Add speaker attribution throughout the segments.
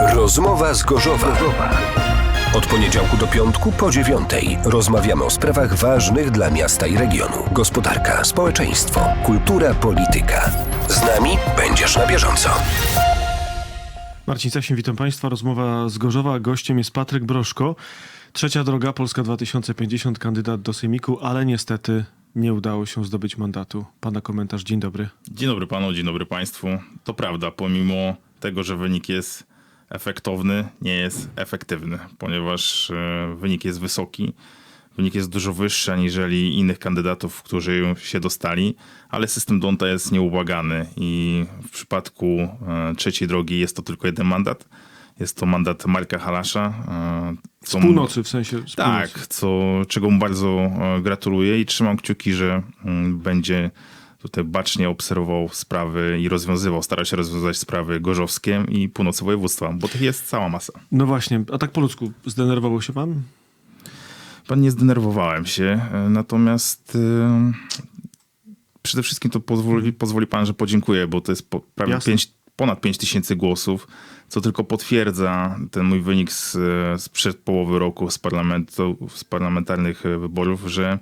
Speaker 1: Rozmowa z Gorzowa. Od poniedziałku do piątku po dziewiątej rozmawiamy o sprawach ważnych dla miasta i regionu. Gospodarka, społeczeństwo, kultura, polityka. Z nami będziesz na bieżąco.
Speaker 2: Marcin Sasin, witam Państwa. Rozmowa z Gorzowa. Gościem jest Patryk Broszko. Trzecia droga, Polska 2050, kandydat do Sejmiku, ale niestety nie udało się zdobyć mandatu. Pana komentarz, dzień dobry.
Speaker 3: Dzień dobry panu, dzień dobry państwu. To prawda, pomimo tego, że wynik jest efektowny, nie jest efektywny, ponieważ e, wynik jest wysoki. Wynik jest dużo wyższy aniżeli innych kandydatów, którzy się dostali, ale system Donta jest nieubłagany i w przypadku e, trzeciej drogi jest to tylko jeden mandat. Jest to mandat Marka Halasza. e,
Speaker 2: Z
Speaker 3: co-
Speaker 2: północy, w sensie z
Speaker 3: tak, co, czego mu bardzo gratuluję i trzymam kciuki, że mm, będzie tutaj bacznie obserwował sprawy i rozwiązywał, starał się rozwiązać sprawy gorzowskie i północy województwa, bo tych jest cała masa.
Speaker 2: No właśnie, a tak po ludzku, zdenerwował się pan?
Speaker 3: Pan nie zdenerwowałem się, e, natomiast e, przede wszystkim to pozwoli, pozwoli pan, że podziękuję, bo to jest po, prawie
Speaker 2: Jasne.
Speaker 3: pięć, ponad 5 tysięcy głosów, co tylko potwierdza ten mój wynik z, z przed połowy roku z, parlamentu, z parlamentarnych e, wyborów, że e,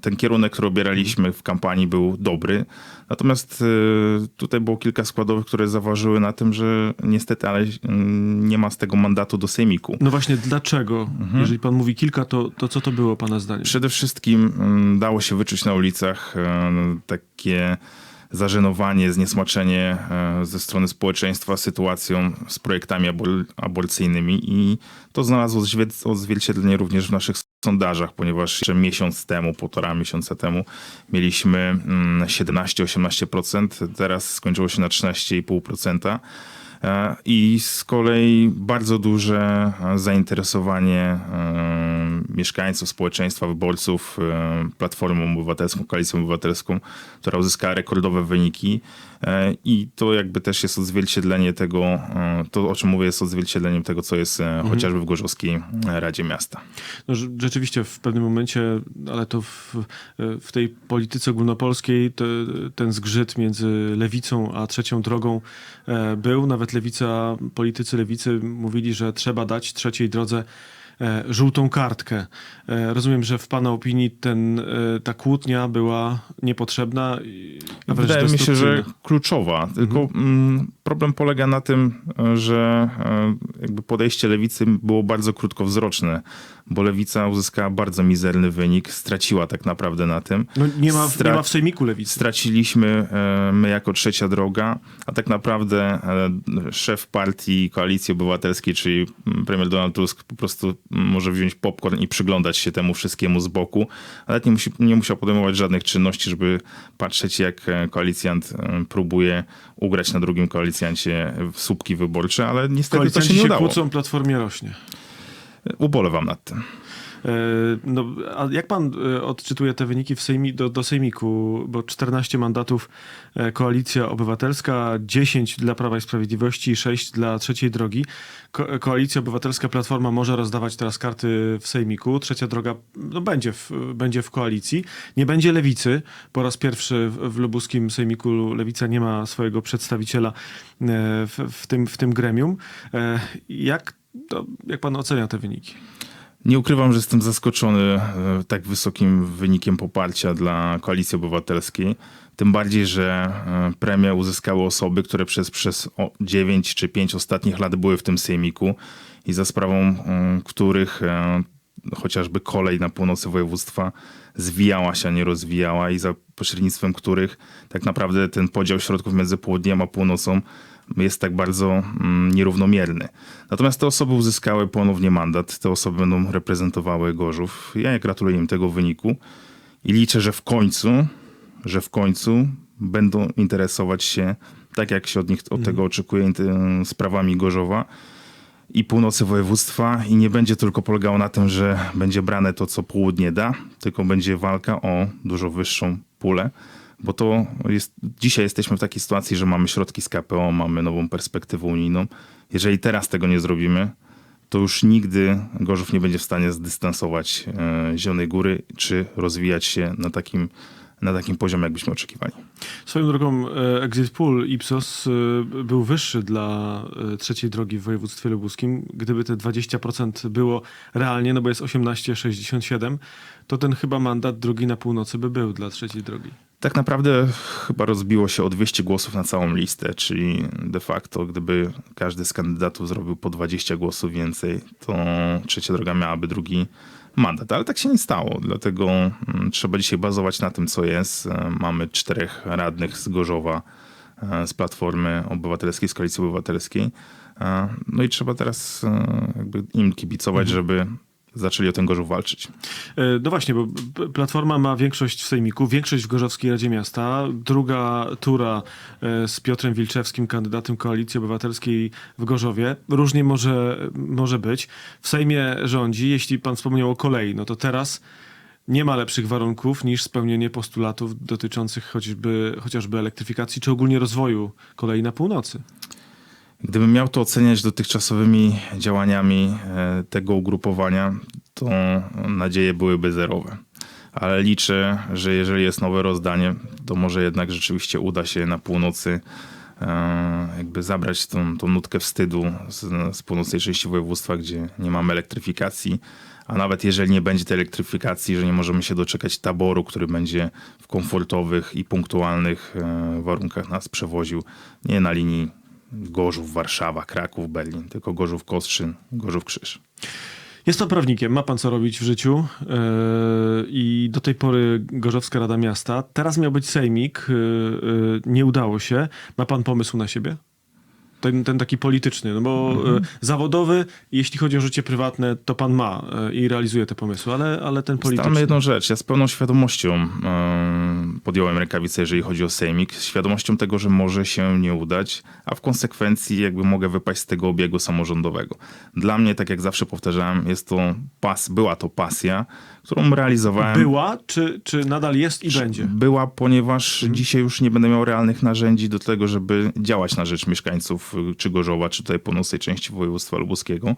Speaker 3: ten kierunek, który obieraliśmy w kampanii był dobry. Natomiast e, tutaj było kilka składowych, które zaważyły na tym, że niestety, ale mm, nie ma z tego mandatu do sejmiku.
Speaker 2: No właśnie, dlaczego?
Speaker 3: Mhm.
Speaker 2: Jeżeli pan mówi kilka, to, to co to było pana zdaniem?
Speaker 3: Przede wszystkim mm, dało się wyczuć na ulicach e, takie zażenowanie, zniesmaczenie e, ze strony społeczeństwa sytuacją z projektami abol- aborcyjnymi i to znalazło odzwie- odzwierciedlenie również w naszych sondażach, ponieważ jeszcze miesiąc temu, półtora miesiąca temu mieliśmy mm, 17-18%, teraz skończyło się na 13,5%. E, I z kolei bardzo duże e, zainteresowanie e, mieszkańców, społeczeństwa, wyborców Platformą Obywatelską, Koalicją Obywatelską, która uzyskała rekordowe wyniki. I to jakby też jest odzwierciedlenie tego, to o czym mówię, jest odzwierciedleniem tego, co jest e, chociażby w Gorzowskiej Radzie Miasta.
Speaker 2: No, rzeczywiście w pewnym momencie, ale to w, w tej polityce ogólnopolskiej te, ten zgrzyt między lewicą a trzecią drogą był. Nawet lewica, politycy lewicy mówili, że trzeba dać trzeciej drodze żółtą kartkę. E, rozumiem, że w pana opinii ten, e, ta kłótnia była niepotrzebna. i nawet
Speaker 3: Wydaje mi się, że kluczowa. Tylko mm, problem polega na tym, że e, jakby podejście lewicy było bardzo krótkowzroczne, bo lewica uzyskała bardzo mizerny wynik, straciła tak naprawdę na tym.
Speaker 2: No, nie, ma, nie
Speaker 3: Stra-
Speaker 2: ma w sejmiku lewicy.
Speaker 3: Straciliśmy e, my jako trzecia droga, a tak naprawdę e, szef partii Koalicji Obywatelskiej, czyli mm, premier Donald Tusk po prostu może wziąć popcorn i przyglądać się temu wszystkiemu z boku, ale nie, musi, nie musiał podejmować żadnych czynności, żeby patrzeć jak e, koalicjant e, próbuje ugrać na drugim koalicjancie w słupki wyborcze, ale niestety to się nie
Speaker 2: się
Speaker 3: udało.
Speaker 2: kłócą, platformie rośnie.
Speaker 3: Ubolewam nad tym.
Speaker 2: E, No, a jak pan e, odczytuje te wyniki w sejmi, do, do Sejmiku? Bo 14 mandatów e, Koalicja Obywatelska, 10 dla Prawa i Sprawiedliwości, 6 dla Trzeciej Drogi. Ko- Koalicja Obywatelska, Platforma może rozdawać teraz karty w Sejmiku. Trzecia Droga no, będzie, w, będzie w koalicji. Nie będzie Lewicy. Po raz pierwszy w, w lubuskim Sejmiku Lewica nie ma swojego przedstawiciela w, w, tym, w tym gremium. Jak, to, jak pan ocenia te wyniki?
Speaker 3: Nie ukrywam, że jestem zaskoczony e, tak wysokim wynikiem poparcia dla Koalicji Obywatelskiej. Tym bardziej, że e, premię uzyskały osoby, które przez, przez o 9 czy 5 ostatnich lat były w tym sejmiku i za sprawą których e, chociażby kolej na północy województwa zwijała się, a nie rozwijała i za pośrednictwem których tak naprawdę ten podział środków między południem a północą jest tak bardzo mm, nierównomierny. Natomiast te osoby uzyskały ponownie mandat, te osoby będą reprezentowały Gorzów. Ja gratuluję im tego wyniku i liczę, że w końcu, że w końcu będą interesować się, tak jak się od nich od tego oczekuje, sprawami Gorzowa i północy województwa i nie będzie tylko polegało na tym, że będzie brane to, co południe da, tylko będzie walka o dużo wyższą pulę, bo to jest, dzisiaj jesteśmy w takiej sytuacji, że mamy środki z KPO, mamy nową perspektywę unijną. Jeżeli teraz tego nie zrobimy, to już nigdy Gorzów nie będzie w stanie zdystansować e, Zielonej Góry, czy rozwijać się na takim na takim poziomie, jakbyśmy oczekiwali.
Speaker 2: Swoją drogą e, exit poll Ipsos e, był wyższy dla e, trzeciej drogi w województwie lubuskim. Gdyby te 20% było realnie, no bo jest 18,67, to ten chyba mandat drugi na północy by był dla trzeciej drogi.
Speaker 3: Tak naprawdę chyba rozbiło się o 200 głosów na całą listę, czyli de facto gdyby każdy z kandydatów zrobił po 20 głosów więcej, to trzecia droga miałaby drugi mandat. Ale tak się nie stało, dlatego mm, trzeba dzisiaj bazować na tym, co jest. E, Mamy czterech radnych z Gorzowa, e, z Platformy Obywatelskiej, z Koalicji Obywatelskiej. E, No i trzeba teraz jakby im kibicować, żeby zaczęli o ten Gorzów walczyć.
Speaker 2: E, No właśnie, bo Platforma ma większość w Sejmiku, większość w Gorzowskiej Radzie Miasta. Druga tura e, z Piotrem Wilczewskim, kandydatem Koalicji Obywatelskiej w Gorzowie. Różnie może, może być. W Sejmie rządzi, jeśli pan wspomniał o kolei, no to teraz nie ma lepszych warunków niż spełnienie postulatów dotyczących choćby, chociażby elektryfikacji czy ogólnie rozwoju kolei na północy.
Speaker 3: Gdybym miał to oceniać dotychczasowymi działaniami e, tego ugrupowania, to nadzieje byłyby zerowe. Ale liczę, że jeżeli jest nowe rozdanie, to może jednak rzeczywiście uda się na północy e, jakby zabrać tą, tą nutkę wstydu z, z północnej części województwa, gdzie nie mamy elektryfikacji. A nawet jeżeli nie będzie tej elektryfikacji, że nie możemy się doczekać taboru, który będzie w komfortowych i punktualnych e, warunkach nas przewoził, nie na linii Gorzów, Warszawa, Kraków, Berlin, tylko Gorzów, Kostrzyn, Gorzów, Krzyż.
Speaker 2: Jest pan prawnikiem, ma pan co robić w życiu yy, i do tej pory Gorzowska Rada Miasta. Teraz miał być sejmik, yy, yy, nie udało się. Ma pan pomysł na siebie? Ten, ten taki polityczny, no bo yy, zawodowy, jeśli chodzi o życie prywatne, to pan ma yy, i realizuje te pomysły, ale, ale ten polityczny.
Speaker 3: Ustalmy jedną rzecz. Ja z pełną świadomością e, podjąłem rękawicę, jeżeli chodzi o Sejmik, z świadomością tego, że może się nie udać, a w konsekwencji jakby mogę wypaść z tego obiegu samorządowego. Dla mnie, tak jak zawsze powtarzałem, jest to pas, była to pasja, którą realizowałem.
Speaker 2: Była, czy, czy nadal jest i będzie?
Speaker 3: Była, ponieważ dzisiaj już nie będę miał realnych narzędzi do tego, żeby działać na rzecz mieszkańców czy Gorzowa, czy tutaj północnej części województwa lubuskiego.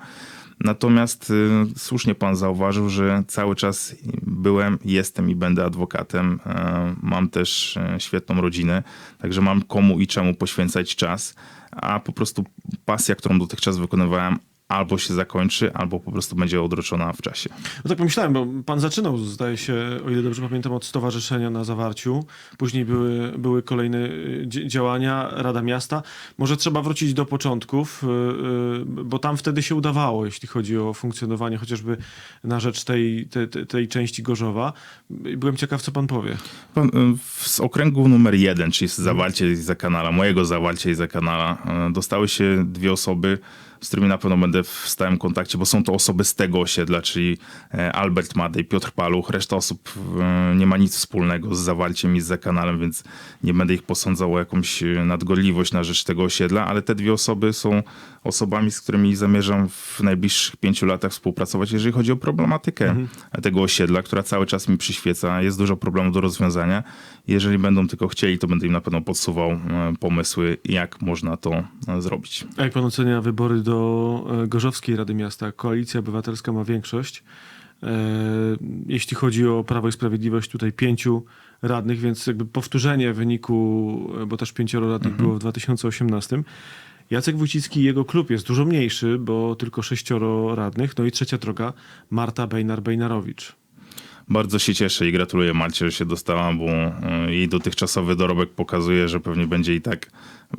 Speaker 3: Natomiast y, słusznie pan zauważył, że cały czas byłem, jestem i będę adwokatem. E, mam też e, świetną rodzinę, także mam komu i czemu poświęcać czas, a po prostu pasja, którą dotychczas wykonywałem, albo się zakończy, albo po prostu będzie odroczona w czasie.
Speaker 2: No tak pomyślałem, bo pan zaczynał, zdaje się, o ile dobrze pamiętam, od stowarzyszenia na zawarciu. Później były, były kolejne y, dzi- działania, Rada Miasta. Może trzeba wrócić do początków, y, y, bo tam wtedy się udawało, jeśli chodzi o funkcjonowanie chociażby na rzecz tej, tej, tej- części Gorzowa. Byłem ciekaw, co pan powie.
Speaker 3: Pan, Z okręgu numer jeden, czyli z zawarcia i za kanala, mojego zawarcia i za kanala, dostały się dwie osoby, z którymi na pewno będę w stałym kontakcie, bo są to osoby z tego osiedla, czyli e, Albert Madej, Piotr Paluch. Reszta osób y, nie ma nic wspólnego z zawarciem i z za kanalem, więc nie będę ich posądzał o jakąś y, nadgorliwość na rzecz tego osiedla, ale te dwie osoby są osobami, z którymi zamierzam w najbliższych pięciu latach współpracować, jeżeli chodzi o problematykę tego osiedla, która cały czas mi przyświeca. Jest dużo problemów do rozwiązania. Jeżeli będą tylko chcieli, to będę im na pewno podsuwał e, pomysły, jak można to e, zrobić.
Speaker 2: A jak pan ocenia wybory do e, Gorzowskiej Rady Miasta? Koalicja Obywatelska ma większość. E, Jeśli chodzi o Prawo i Sprawiedliwość, tutaj pięciu radnych, więc jakby powtórzenie wyniku, e, bo też pięcioro radnych było w 2018. Jacek Wójcicki i jego klub jest dużo mniejszy, bo tylko sześcioro radnych. No i trzecia droga, Marta Bejnar-Bejnarowicz.
Speaker 3: Bardzo się cieszę i gratuluję Marcie, że się dostała, bo jej dotychczasowy dorobek pokazuje, że pewnie będzie i tak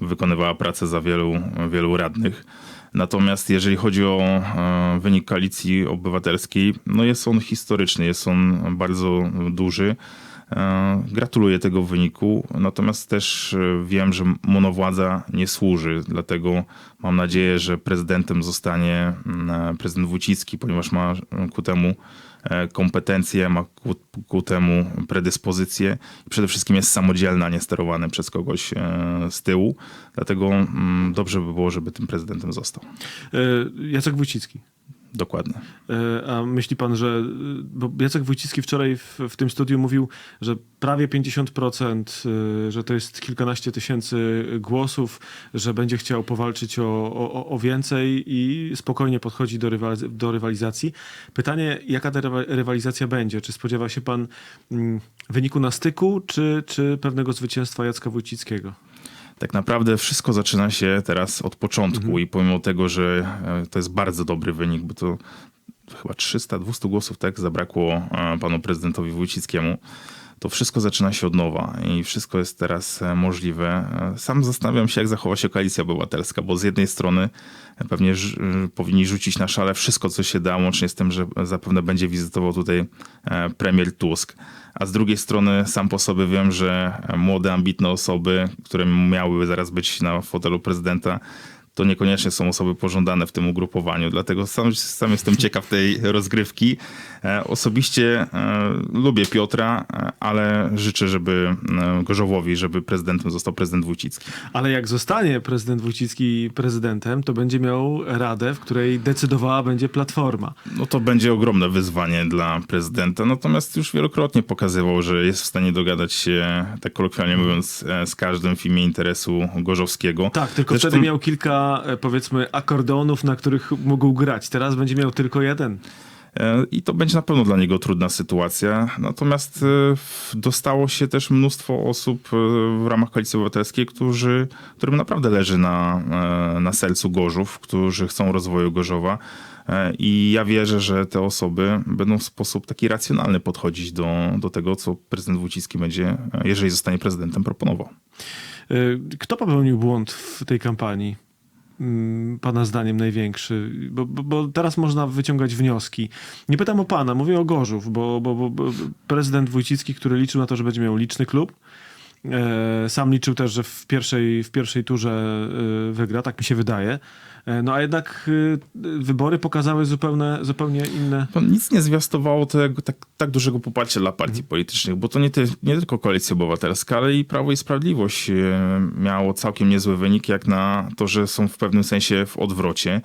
Speaker 3: wykonywała pracę za wielu, wielu radnych. Natomiast jeżeli chodzi o e, wynik koalicji obywatelskiej, no jest on historyczny, jest on bardzo duży. E, Gratuluję tego wyniku, natomiast też e, wiem, że monowładza nie służy, dlatego mam nadzieję, że prezydentem zostanie mm, prezydent Wójcicki, ponieważ ma e, ku temu e, kompetencje, ma ku, ku temu predyspozycje i przede wszystkim jest samodzielny, a nie sterowany przez kogoś e, z tyłu. Dlatego mm, dobrze by było, żeby tym prezydentem został.
Speaker 2: E, Jacek Wójcicki.
Speaker 3: Dokładnie.
Speaker 2: E, A myśli pan, że. Bo Jacek Wójcicki wczoraj w, w tym studiu mówił, że prawie 50%, y, że to jest kilkanaście tysięcy głosów, że będzie chciał powalczyć o, o, o więcej i spokojnie podchodzi do, do rywalizacji. Pytanie, jaka ta rywa- rywalizacja będzie? Czy spodziewa się pan mm, wyniku na styku, czy, czy pewnego zwycięstwa Jacka Wójcickiego?
Speaker 3: Tak naprawdę wszystko zaczyna się teraz od początku i pomimo tego, że e, to jest bardzo dobry wynik, bo to chyba 300-200 głosów tak zabrakło e, panu prezydentowi Wójcickiemu, to wszystko zaczyna się od nowa i wszystko jest teraz e, możliwe. Sam zastanawiam się, jak zachowa się koalicja obywatelska, bo z jednej strony pewnie e, powinni rzucić na szale wszystko, co się da, łącznie z tym, że zapewne będzie wizytował tutaj e, premier Tusk. A z drugiej strony sam po sobie wiem, że młode, ambitne osoby, które miałyby zaraz być na fotelu prezydenta, to niekoniecznie są osoby pożądane w tym ugrupowaniu. Dlatego sam, sam jestem ciekaw tej rozgrywki. E, Osobiście e, lubię Piotra, e, ale życzę, żeby Gorzowowi, żeby prezydentem został prezydent Wójcicki.
Speaker 2: Ale jak zostanie prezydent Wójcicki prezydentem, to będzie miał radę, w której decydowała będzie Platforma.
Speaker 3: No to będzie ogromne wyzwanie dla prezydenta. Natomiast już wielokrotnie pokazywał, że jest w stanie dogadać się, tak kolokwialnie mówiąc, z każdym w imię interesu Gorzowskiego.
Speaker 2: Tak, tylko
Speaker 3: Zresztą-
Speaker 2: wtedy miał kilka, e, powiedzmy, akordeonów, na których mógł grać. Teraz będzie miał tylko jeden.
Speaker 3: E, I to będzie na pewno dla niego trudna sytuacja. Natomiast e, dostało się też mnóstwo osób w ramach Koalicji Obywatelskiej, którzy, którym naprawdę leży na, na sercu Gorzów, którzy chcą rozwoju Gorzowa. I ja wierzę, że te osoby będą w sposób taki racjonalny podchodzić do, do tego, co prezydent Wójcicki będzie, jeżeli zostanie prezydentem, proponował.
Speaker 2: Kto popełnił błąd w tej kampanii? Mm, Pana zdaniem największy, bo, bo, bo teraz można wyciągać wnioski. Nie pytam o pana, mówię o Gorzów, bo, bo, prezydent Wójcicki, który liczył na to, że będzie miał liczny klub, sam liczył też, że w pierwszej, w pierwszej turze e, wygra, tak mi się wydaje. E, No a jednak e, wybory pokazały zupełnie, zupełnie inne.
Speaker 3: To nic nie zwiastowało tego, tak, tak dużego poparcia dla partii politycznych, bo to nie, ty, nie tylko Koalicja Obywatelska, ale i Prawo i Sprawiedliwość e, miało całkiem niezły wynik, jak na to, że są w pewnym sensie w odwrocie.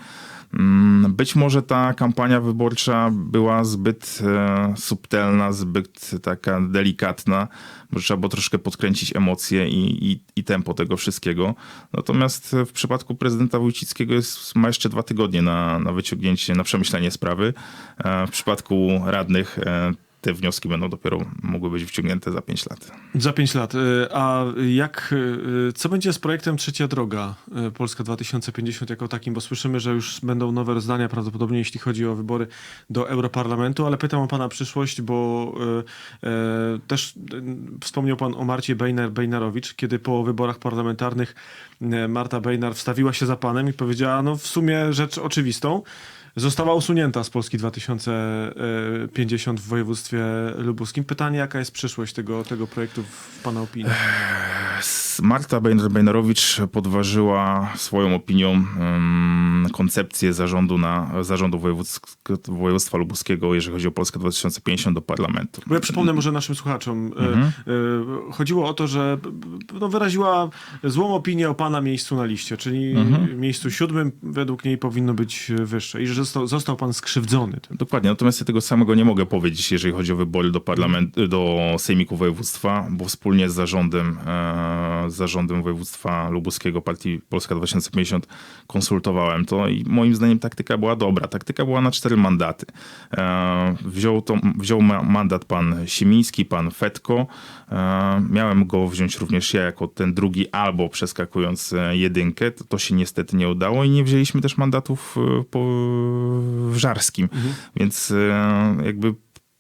Speaker 3: Mm, Być może ta kampania wyborcza była zbyt e, subtelna, zbyt taka delikatna, bo trzeba było troszkę podkręcić emocje i, i, i tempo tego wszystkiego. Natomiast w przypadku prezydenta Wójcickiego jest, ma jeszcze dwa tygodnie na, na wyciągnięcie, na przemyślenie sprawy. E, W przypadku radnych e, te wnioski będą dopiero mogły być wyciągnięte za 5 lat.
Speaker 2: Za pięć lat. Y, A jak, y, co będzie z projektem Trzecia Droga y, Polska 2050 jako takim? Bo słyszymy, że już będą nowe rozdania prawdopodobnie, jeśli chodzi o wybory do Europarlamentu, ale pytam o pana przyszłość, bo też wspomniał pan o Marcie Bejner-Bejnarowicz, kiedy po wyborach parlamentarnych Marta Bejnar wstawiła się za panem i powiedziała, no w sumie rzecz oczywistą, Została usunięta z Polski 2050 w województwie lubuskim. Pytanie, jaka jest przyszłość tego, tego projektu w Pana opinii?
Speaker 3: S- Marta Bejner-Bejnerowicz podważyła swoją opinią koncepcję zarządu, na, zarządu województwa lubuskiego, jeżeli chodzi o Polskę 2050 do parlamentu.
Speaker 2: Bo ja przypomnę może naszym słuchaczom. e,
Speaker 3: Mhm.
Speaker 2: e, Chodziło o to, że no, wyraziła złą opinię o Pana miejscu na liście, czyli
Speaker 3: Mhm.
Speaker 2: miejscu siódmym według niej powinno być wyższe i że został, został Pan skrzywdzony.
Speaker 3: Dokładnie, natomiast ja tego samego nie mogę powiedzieć, jeżeli chodzi o wybory do parlamentu, do Sejmiku Województwa, bo wspólnie z zarządem, e, z zarządem województwa lubuskiego Partii Polska 2050 konsultowałem to i moim zdaniem taktyka była dobra. Taktyka była na cztery mandaty. E, wziął, to, wziął ma- mandat pan Simiński, pan Fetko. E, miałem go wziąć również ja jako ten drugi albo przeskakując jedynkę. To, to się niestety nie udało i nie wzięliśmy też mandatów po, w Żarskim. Więc e, jakby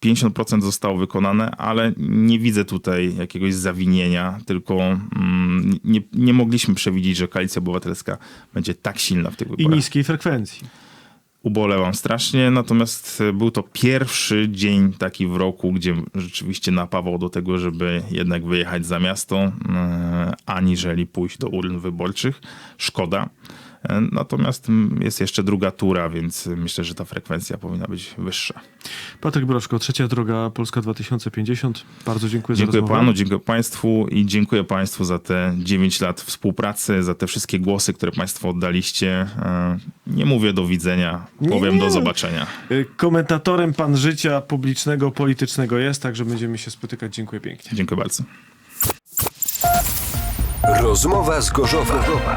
Speaker 3: 50% zostało wykonane, ale nie widzę tutaj jakiegoś zawinienia, tylko mm, nie, nie mogliśmy przewidzieć, że Koalicja Obywatelska będzie tak silna w tych
Speaker 2: I
Speaker 3: wyborach.
Speaker 2: niskiej frekwencji.
Speaker 3: Ubolewam strasznie, natomiast e, był to pierwszy dzień taki w roku, gdzie rzeczywiście napawał do tego, żeby jednak wyjechać za miasto, e, aniżeli pójść do urn wyborczych. Szkoda. E, Natomiast jest jeszcze druga tura, więc myślę, że ta frekwencja powinna być wyższa.
Speaker 2: Patryk Broszko, Trzecia Droga Polska 2050. Bardzo dziękuję,
Speaker 3: Dziękuję
Speaker 2: za rozmowę.
Speaker 3: panu, dziękuję państwu i dziękuję państwu za te 9 lat współpracy, za te wszystkie głosy, które państwo oddaliście. E, Nie mówię do widzenia,
Speaker 2: Nie,
Speaker 3: powiem
Speaker 2: nie.
Speaker 3: do zobaczenia.
Speaker 2: Y, Komentatorem pan życia publicznego, politycznego jest, także będziemy się spotykać. Dziękuję pięknie.
Speaker 3: Dziękuję bardzo.
Speaker 1: Rozmowa z Gorzowa.